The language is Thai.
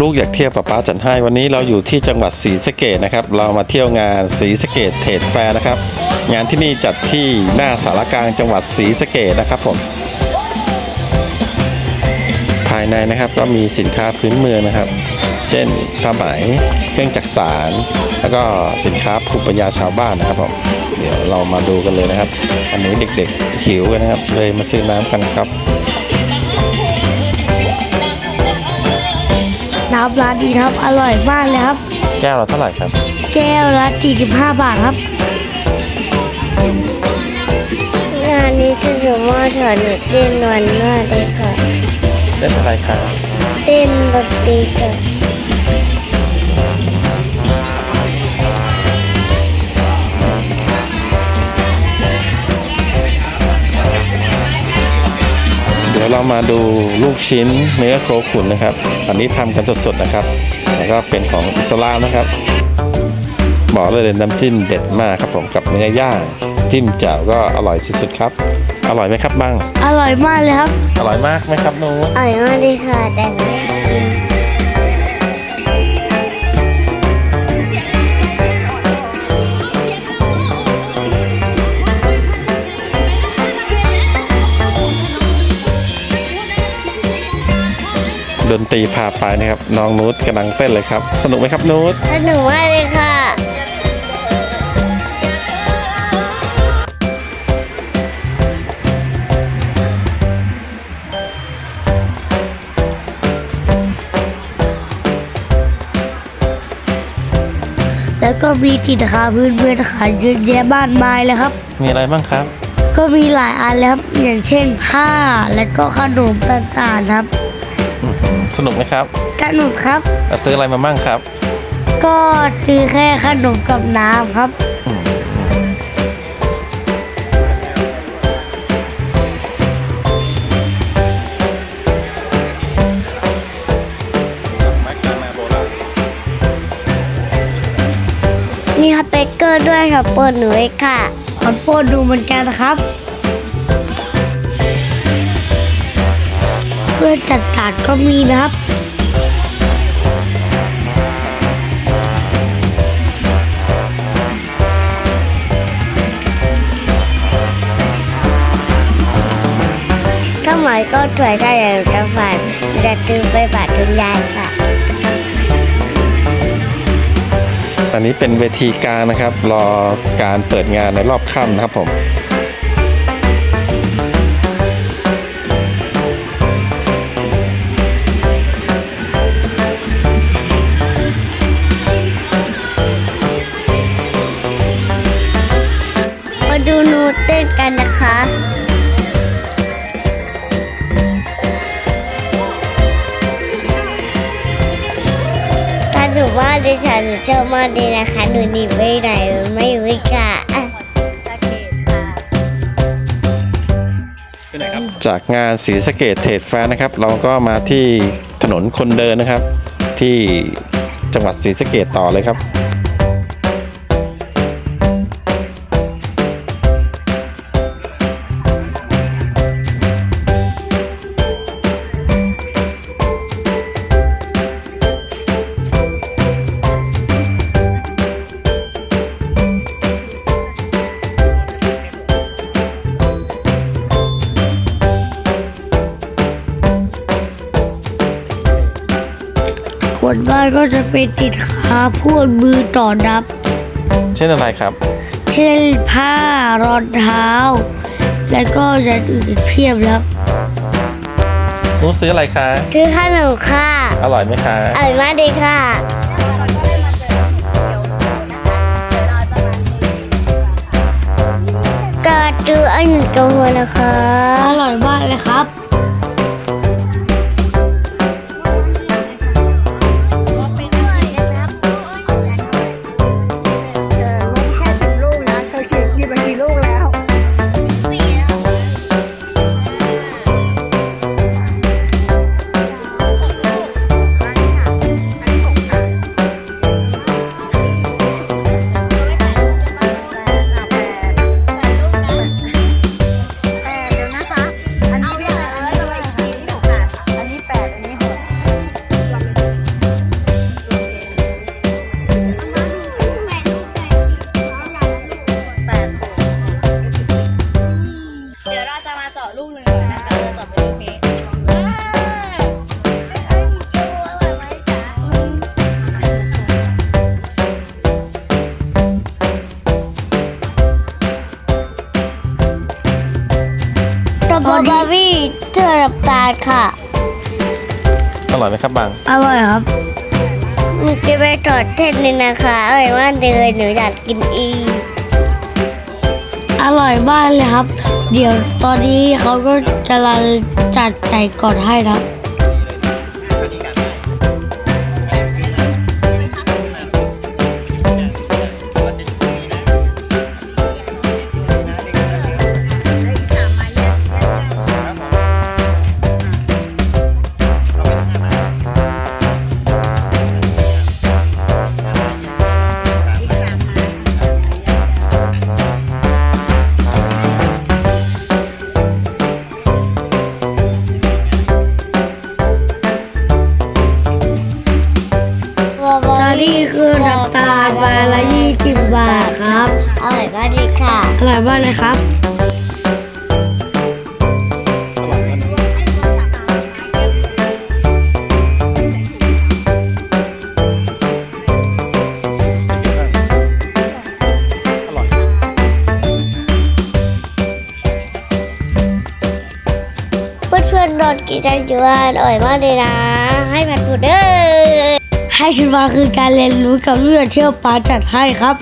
ลูกอยากเที่ยวป้าป้าจัดให้วันนี้เราอยู่ที่จังหวัดศรีสะเกดนะครับ เรามาเที่ยวงานศรีสะเกดเทรดแฟร์นะครับ งานที่นี่จัดที่หน้าสารกลางจังหวัดศรีสะเกดนะครับผมภายในนะครับก็มีสินค้าพื้นเมืองนะครับ เช่นผ้าไหมเครื่องจักสานแล้วก็สินค้าภูมิปัญญาชาวบ้านนะครับผมเดี๋ยวเรามาดูกันเลยนะครับ อันนี้เด็กๆหิวกันนะครับ เลยมาซื้อน้ำกันครับ น้ำร้านนี้ครับ อร่อยมากเลยครับ แก้วเราเท่าไหร่ครับ แก้วละ45 บาทครับงานนี้จะถือว่าสอนหนูเต้นวันมากเลยค่ะ เล่นอะไรครับ เต้นดนตรีค่ะ ยวเรามาดูลูกชิ้นเนื้อโคขุนนะครับ อันนี้ทำกันสดๆนะครับ แล้วก็เป็นของอิสลามนะครับ บอกเลยน้ำจิ้มเด็ดมากครับผมกับเนื้อย่างจิ้มแจ่วก็อร่อยสุดๆครับ อร่อยไหมครับบังอร่อยมากเลยครับ อร่อยมากไหมครับหนูอร่อยมากเลยค่ะแต่หนูไม่กิน พาไปนะครับ น้องนูตกำลังเต้นเลยครับ สนุกไหมครับนูตสนุกมากเลยค่ะ แล้วก็มีสินค้าพื้นเมืองขายเยอะแยะมากมายเลยครับ มีอะไรบ้างครับ ก็มีหลายอันเลยครับ อย่างเช่นผ้าและก็ขนมต่างๆครับอื้อหือ สนุกไหมครับสนุกครับแล้วซื้ออะไรมาบ้างครับ ก็ซื้อแค่ขนมกับน้ำครับอืมไม้กางนาโบราณมีฮัตเบเกอร์ด้วยค่ะเปิดหนูเองค่ะขอโปรดดูเหมือนกันนะครับ พื่อจัดจานก็มีนะครับถ้าหมายก็ถวยได้อย่างจะฝันจะซื้อไปบาทคุณยายค่ะ อันนี้เป็นเวทีกางนะครับ รอการเปิดงานในรอบค่ำนะครับผม ถ้าหนูว่าดิฉันชอบมากเลยนะคะหนูหนีไปไหนไม่รู้ค่ะอะจากงานศรีสะเกดเทรดแฟร์นะครับ เราก็มาที่ถนนคนเดินนะครับ ที่จังหวัดศรีสะเกดต่อเลยครับ ผลบ้านก็จะเป็นติดขาพวดมือต่อนับ เช่นอะไรครับ เช่นผ้ารองเท้า และก็อย่างอื่นอีกเพียบแล้วนูซื้ออะไรคะ ซื้อขนมค่ะอร่อยไหมคะอร่อยมากเลยค่ะกาจืออันหนึ่งกับหัวนะคะ อร่อยมากเลยครับ จะมาเจาะลูกหนึ่งนะคะจะเจาะเป็นลูกนี้ตัวบาร์บี้เจอรับตาลค่ะ อร่อยไหมครับบาง อร่อยครับมึงจะไปจอดเทนนี่นะคะอร่อยมากเลยหนูอยากกินอีก อร่อยมากเลยครับ เดี๋ยวตอนนี้เขาก็จะลจัดไก่ก่อนให้นะ นนี้คือน้ำตาลใบละยี่สิบบาทครับ อร่อยมากเลยค่ะ อร่อยมากเลยครับเพื่อนๆโดนกินได้เยอะอร่อยมากเลยนะ ให้ผัดผุดเด้อ ให้ชินวาคือการเรียนรู้กับเรื่องเที่ยวปลาจัดให้ครับ